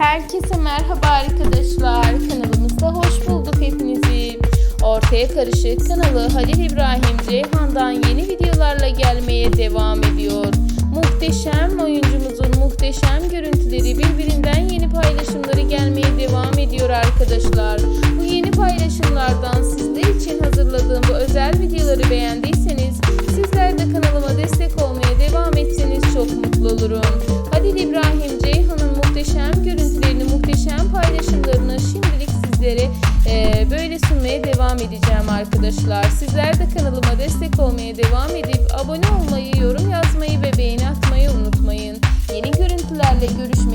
Herkese merhaba arkadaşlar. Kanalımızda hoş bulduk hepinizi. Ortaya Karışık kanalı Halil İbrahim Ceyhan'dan yeni videolarla gelmeye devam ediyor. Muhteşem oyuncumuzun muhteşem görüntüleri birbirinden yeni paylaşımları gelmeye devam ediyor arkadaşlar. Bu yeni paylaşımlardan sizler için hazırladığım bu özel videoları beğendiyseniz sizler de kanalıma destek olmaya devam etseniz çok mutlu olurum. Halil İbrahim Ceyhan'ın muhteşem edeceğim arkadaşlar. Sizler de kanalıma destek olmaya devam edip abone olmayı, yorum yazmayı ve beğeni atmayı unutmayın. Yeni görüntülerle görüşmek.